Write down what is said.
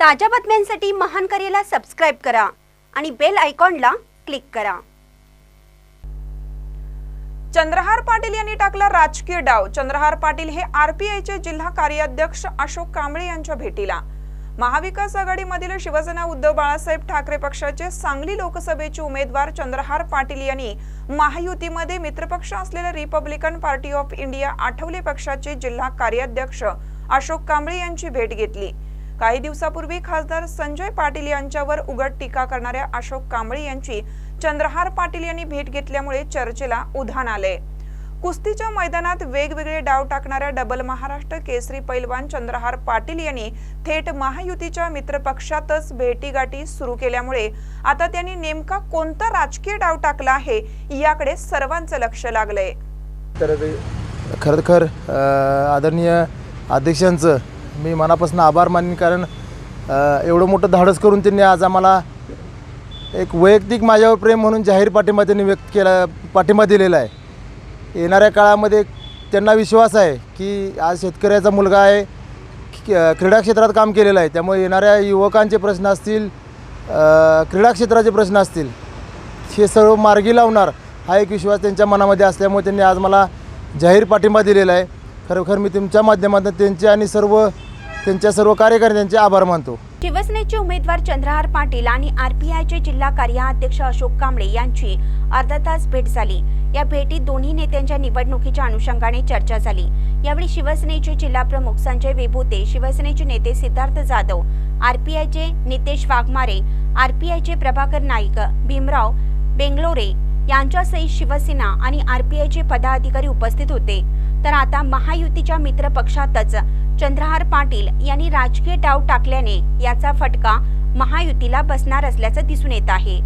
ताज्या बातम्यांसाठी महान करेला सबस्क्राईब करा आणि बेल आयकॉनला क्लिक करा. चंद्रहार पाटील यांनी टाकला राजकीय डाव. चंद्रहार पाटील हे आरपीआयचे जिल्हा कार्याध्यक्ष अशोक कांबळे यांच्या भेटीला. महाविकास आघाडीमधील शिवसेना उद्धव बाळासाहेब ठाकरे पक्षाचे सांगली लोकसभेचे उमेदवार चंद्रहार पाटील यांनी महायुतीमध्ये मित्रपक्ष असलेल्या Republican Party of India Athawale पक्षाचे जिल्हा कार्याध्यक्ष अशोक कांबळे यांची भेट घेतली. काही दिवसापूर्वी खासदार संजय पाटील यांच्यावर उघड टीका करणाऱ्या अशोक कांबळे यांची चंद्रहार पाटील यांनी भेट घेतल्यामुळे चर्चेला उधाण आले. कुस्तीच्या मैदानात वेगवेगळे डाव टाकणाऱ्या डबल महाराष्ट्र केसरी पैलवान चंद्रहार पाटील यांनी थेट महायुतीच्या मित्रपक्षातच भेटीगाठी सुरू केल्यामुळे आता त्यांनी नेमका कोणता राजकीय डाव टाकला आहे याकडे सर्वांचं लक्ष लागलंय. तर खरं खर आदरणीय अध्यक्षांचं मी मनापासून आभार मानेन कारण एवढं मोठं धाडस करून त्यांनी आज आम्हाला एक वैयक्तिक माझ्यावर प्रेम म्हणून जाहीर पाठिंबा त्यांनी व्यक्त केला पाठिंबा दिलेला आहे. येणाऱ्या काळामध्ये त्यांना विश्वास आहे की आज शेतकऱ्याचा मुलगा आहे की- क्रीडा क्षेत्रात काम केलेलं आहे. त्यामुळे येणाऱ्या युवकांचे प्रश्न असतील क्रीडा क्षेत्राचे प्रश्न असतील हे सर्व मार्गी लावणार हा एक विश्वास त्यांच्या मनामध्ये असल्यामुळे त्यांनी आज मला जाहीर पाठिंबा दिलेला आहे. खरोखर मी तुमच्या माध्यमातून त्यांचे आणि सर्व त्यांच्या सर्व कार्यकर्त्यांचे आभार मानतो. शिवसेनेचे उमेदवार चंद्रहार पाटील आणि आरपीआयचे जिल्हा कार्याध्यक्ष अशोक कांबळे यांची अर्धा तास भेट झाली. या भेटीत दोन्ही नेत्यांच्या निवडणुकीच्या अनुषंगाने चर्चा झाली. यावेळी शिवसेनेचे जिल्हा प्रमुख संजय विभूते शिवसेनेचे नेते सिद्धार्थ जाधव आरपीआयचे नितेश वाघमारे आरपीआयचे प्रभाकर नाईक भीमराव बेंगलोरे यांच्यासहित शिवसेना आणि आरपीआयचे पदाधिकारी उपस्थित होते. तर आता महायुतीच्या मित्र पक्षातच चंद्रहार पाटील यांनी राजकीय डाव टाकल्याने याचा फटका महायुतीला बसणार असल्याचं दिसून येत आहे.